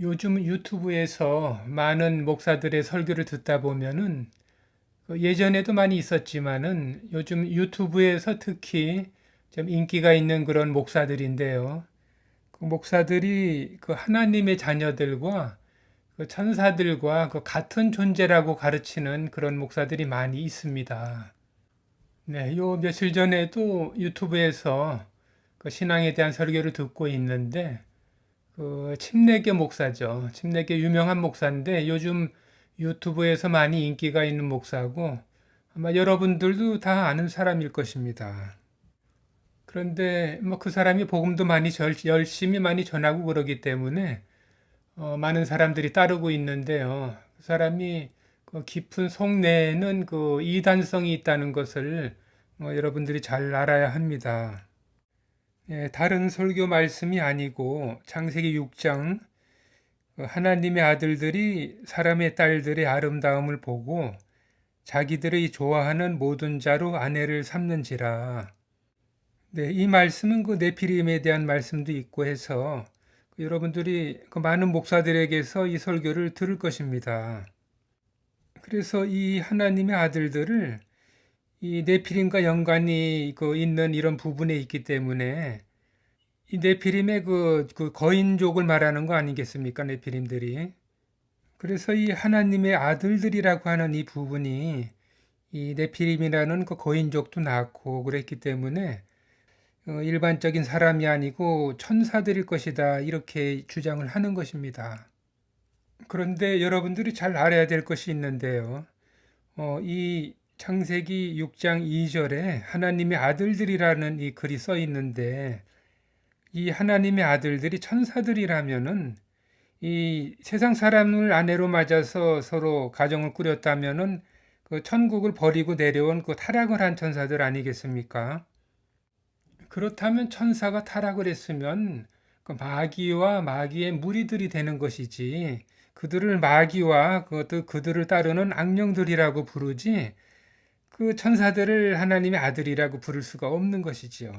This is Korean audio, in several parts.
요즘 유튜브에서 많은 목사들의 설교를 듣다 보면은 그 예전에도 많이 있었지만은 요즘 유튜브에서 특히 좀 인기가 있는 그런 목사들인데요. 그 목사들이 그 하나님의 자녀들과 그 천사들과 그 같은 존재라고 가르치는 그런 목사들이 많이 있습니다. 네, 요 며칠 전에도 유튜브에서 그 신앙에 대한 설교를 듣고 있는데 그 침례교 목사죠. 침례교 유명한 목사인데 요즘 유튜브에서 많이 인기가 있는 목사고 아마 여러분들도 다 아는 사람일 것입니다. 그런데 뭐 그 사람이 복음도 많이 절- 열심히 많이 전하고 그러기 때문에 어, 많은 사람들이 따르고 있는데요. 그 사람이 그 깊은 속내에는 그 이단성이 있다는 것을 어, 여러분들이 잘 알아야 합니다. 예, 다른 설교 말씀이 아니고 창세기 6장 하나님의 아들들이 사람의 딸들의 아름다움을 보고 자기들의 좋아하는 모든 자로 아내를 삼는지라. 네, 이 말씀은 그 네피림에 대한 말씀도 있고 해서 그 여러분들이 그 많은 목사들에게서 이 설교를 들을 것입니다. 그래서 이 하나님의 아들들을 이 네피림과 연관이 그 있는 이런 부분에 있기 때문에 이 네피림의 그, 그 거인족을 말하는 거 아니겠습니까? 네피림들이. 그래서 이 하나님의 아들들이라고 하는 이 부분이 이 네피림이라는 그 거인족도 낳고 그랬기 때문에 어, 일반적인 사람이 아니고 천사들일 것이다 이렇게 주장을 하는 것입니다. 그런데 여러분들이 잘 알아야 될 것이 있는데요. 어, 이 창세기 6장 2절에 하나님의 아들들이라는 이 글이 써 있는데 이 하나님의 아들들이 천사들이라면은 이 세상 사람을 아내로 맞아서 서로 가정을 꾸렸다면은 그 천국을 버리고 내려온 그 타락을 한 천사들 아니겠습니까? 그렇다면 천사가 타락을 했으면 그 마귀와 마귀의 무리들이 되는 것이지 그들을 마귀와 그것도 그들을 따르는 악령들이라고 부르지 그 천사들을 하나님의 아들이라고 부를 수가 없는 것이지요.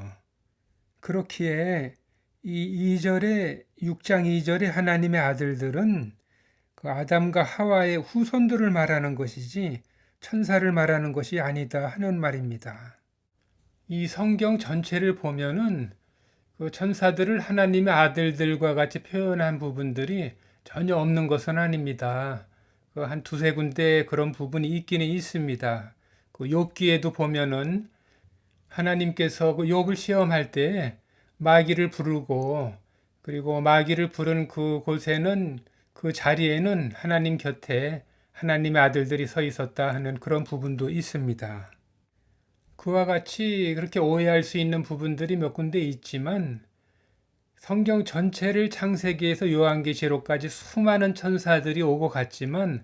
그렇기에 이 2절에 6장 2절에 하나님의 아들들은 그 아담과 하와의 후손들을 말하는 것이지 천사를 말하는 것이 아니다 하는 말입니다. 이 성경 전체를 보면은 그 천사들을 하나님의 아들들과 같이 표현한 부분들이 전혀 없는 것은 아닙니다. 그 한 두세 군데 그런 부분이 있기는 있습니다. 그 욥기에도 보면은 하나님께서 그 욥을 시험할 때 마귀를 부르고 그리고 마귀를 부른 그 곳에는 그 자리에는 하나님 곁에 하나님의 아들들이 서 있었다 하는 그런 부분도 있습니다. 그와 같이 그렇게 오해할 수 있는 부분들이 몇 군데 있지만 성경 전체를 창세기에서 요한계시록까지 수많은 천사들이 오고 갔지만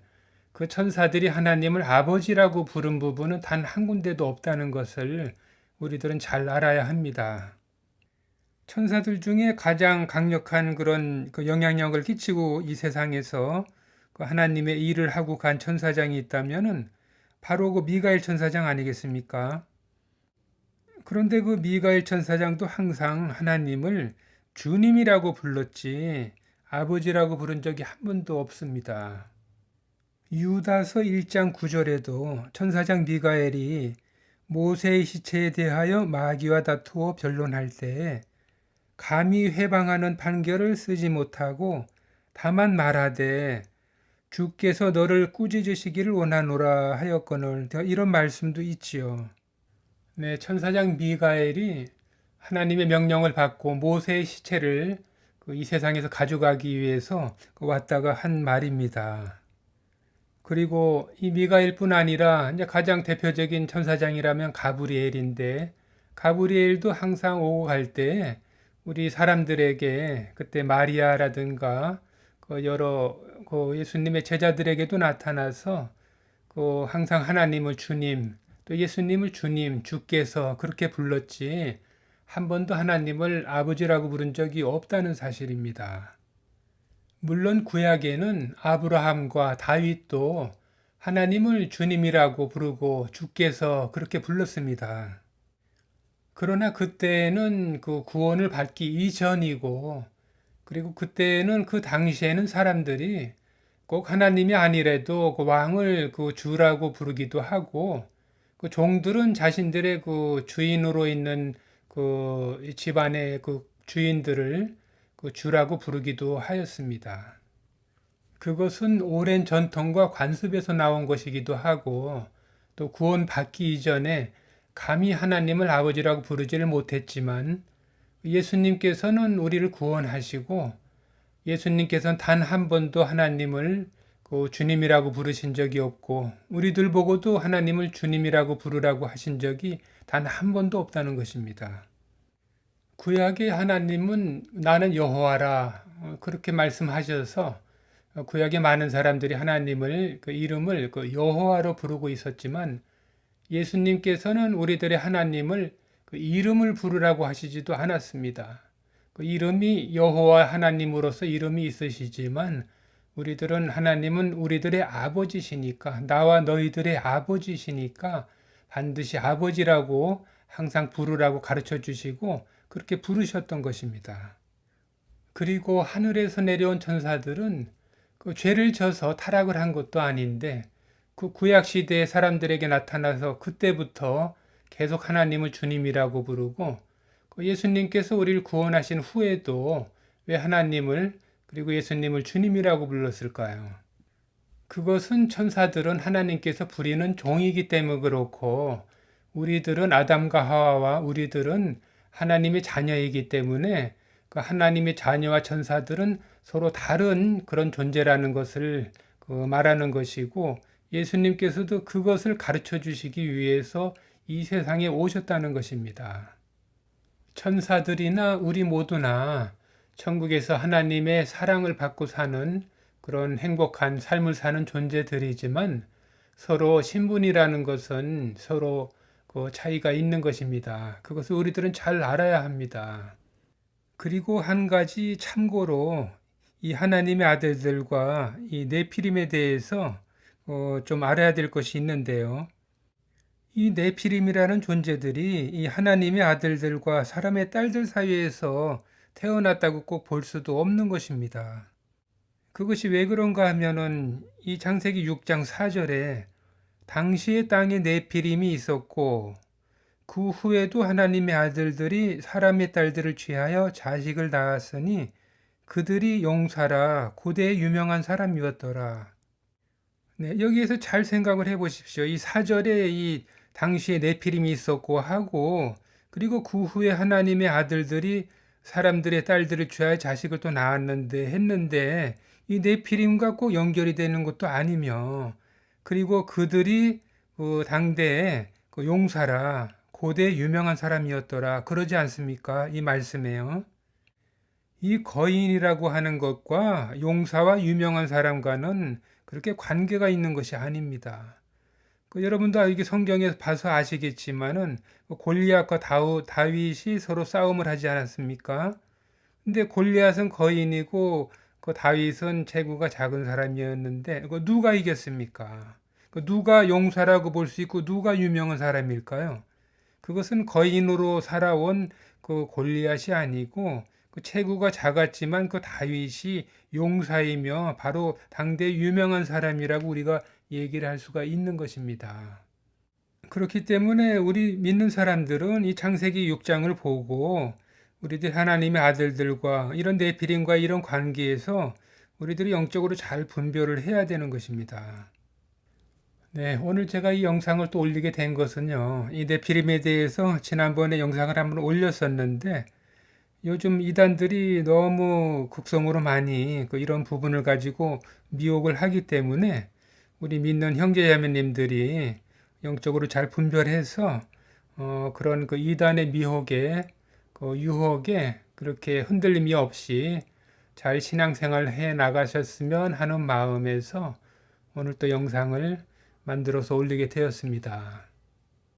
그 천사들이 하나님을 아버지라고 부른 부분은 단 한 군데도 없다는 것을 우리들은 잘 알아야 합니다. 천사들 중에 가장 강력한 그런 그 영향력을 끼치고 이 세상에서 그 하나님의 일을 하고 간 천사장이 있다면은 바로 그 미가엘 천사장 아니겠습니까? 그런데 그 미가엘 천사장도 항상 하나님을 주님이라고 불렀지 아버지라고 부른 적이 한 번도 없습니다. 유다서 1장 9절에도 천사장 미가엘이 모세의 시체에 대하여 마귀와 다투어 변론할 때 감히 회방하는 판결을 쓰지 못하고 다만 말하되 주께서 너를 꾸짖으시기를 원하노라 하였거늘 이런 말씀도 있지요. 네, 천사장 미가엘이 하나님의 명령을 받고 모세의 시체를 그이 세상에서 가져가기 위해서 그 왔다가 한 말입니다. 그리고 이 미가엘뿐 아니라 이제 가장 대표적인 천사장이라면 가브리엘인데 가브리엘도 항상 오고 갈 때 우리 사람들에게 그때 마리아라든가 그 여러 그 예수님의 제자들에게도 나타나서 그 항상 하나님을 주님 또 예수님을 주님 주께서 그렇게 불렀지 한 번도 하나님을 아버지라고 부른 적이 없다는 사실입니다. 물론 구약에는 아브라함과 다윗도 하나님을 주님이라고 부르고 주께서 그렇게 불렀습니다. 그러나 그때는 그 구원을 받기 이전이고 그리고 그때는 그 당시에는 사람들이 꼭 하나님이 아니래도 그 왕을 그 주라고 부르기도 하고 그 종들은 자신들의 그 주인으로 있는 그 집안의 그 주인들을 그 주라고 부르기도 하였습니다. 그것은 오랜 전통과 관습에서 나온 것이기도 하고 또 구원 받기 이전에 감히 하나님을 아버지라고 부르지를 못했지만 예수님께서는 우리를 구원하시고 예수님께서는 단 한 번도 하나님을 그 주님이라고 부르신 적이 없고 우리들 보고도 하나님을 주님이라고 부르라고 하신 적이 단 한 번도 없다는 것입니다. 구약의 하나님은 나는 여호와라 어, 그렇게 말씀하셔서 구약의 많은 사람들이 하나님을 그 이름을 그 여호와로 부르고 있었지만 예수님께서는 우리들의 하나님을 그 이름을 부르라고 하시지도 않았습니다. 그 이름이 여호와 하나님으로서 이름이 있으시지만 우리들은 하나님은 우리들의 아버지시니까 나와 너희들의 아버지시니까 반드시 아버지라고 항상 부르라고 가르쳐 주시고 그렇게 부르셨던 것입니다. 그리고 하늘에서 내려온 천사들은 그 죄를 져서 타락을 한 것도 아닌데 그 구약 시대의 사람들에게 나타나서 그때부터 계속 하나님을 주님이라고 부르고 그 예수님께서 우리를 구원하신 후에도 왜 하나님을 그리고 예수님을 주님이라고 불렀을까요? 그것은 천사들은 하나님께서 부리는 종이기 때문에 그렇고 우리들은 아담과 하와와 우리들은 하나님의 자녀이기 때문에 그 하나님의 자녀와 천사들은 서로 다른 그런 존재라는 것을 그 말하는 것이고 예수님께서도 그것을 가르쳐 주시기 위해서 이 세상에 오셨다는 것입니다. 천사들이나 우리 모두나 천국에서 하나님의 사랑을 받고 사는 그런 행복한 삶을 사는 존재들이지만 서로 신분이라는 것은 서로 그 차이가 있는 것입니다. 그것을 우리들은 잘 알아야 합니다. 그리고 한 가지 참고로 이 하나님의 아들들과 이 네피림에 대해서 어, 좀 알아야 될 것이 있는데요. 이 네피림이라는 존재들이 이 하나님의 아들들과 사람의 딸들 사이에서 태어났다고 꼭 볼 수도 없는 것입니다. 그것이 왜 그런가 하면은 이 장세기 6장 4절에 당시의 땅에 네피림이 있었고 그 후에도 하나님의 아들들이 사람의 딸들을 취하여 자식을 낳았으니 그들이 용사라 고대의 유명한 사람이었더라. 네, 여기에서 잘 생각을 해 보십시오. 이 사절에 이 당시에 네피림이 있었고 하고 그리고 그 후에 하나님의 아들들이 사람들의 딸들을 취하여 자식을 또 낳았는데 했는데 이 네피림과 꼭 연결이 되는 것도 아니며 그리고 그들이 그 당대에 그 용사라 고대 유명한 사람이었더라 그러지 않습니까? 이 말씀에요. 이 거인이라고 하는 것과 용사와 유명한 사람과는 그렇게 관계가 있는 것이 아닙니다. 그 여러분도 이게 성경에서 봐서 아시겠지만은 그 골리앗과 다우, 다윗이 서로 싸움을 하지 않았습니까? 근데 골리앗은 거인이고 그 다윗은 체구가 작은 사람이었는데 그 누가 이겼습니까? 그 누가 용사라고 볼 수 있고 누가 유명한 사람일까요? 그것은 거인으로 살아온 그 골리앗이 아니고 그 체구가 작았지만 그 다윗이 용사이며 바로 당대 유명한 사람이라고 우리가 얘기를 할 수가 있는 것입니다. 그렇기 때문에 우리 믿는 사람들은 이 창세기 6장을 보고 우리들 하나님의 아들들과 이런 네피림과 이런 관계에서 우리들이 영적으로 잘 분별을 해야 되는 것입니다. 네, 오늘 제가 이 영상을 또 올리게 된 것은요. 이 네피림에 대해서 지난번에 영상을 한번 올렸었는데 요즘 이단들이 너무 극성으로 많이 그 이런 부분을 가지고 미혹을 하기 때문에 우리 믿는 형제 자매님들이 영적으로 잘 분별해서 어, 그런 그 이단의 미혹에 그 유혹에 그렇게 흔들림이 없이 잘 신앙생활 해 나가셨으면 하는 마음에서 오늘 또 영상을 만들어서 올리게 되었습니다.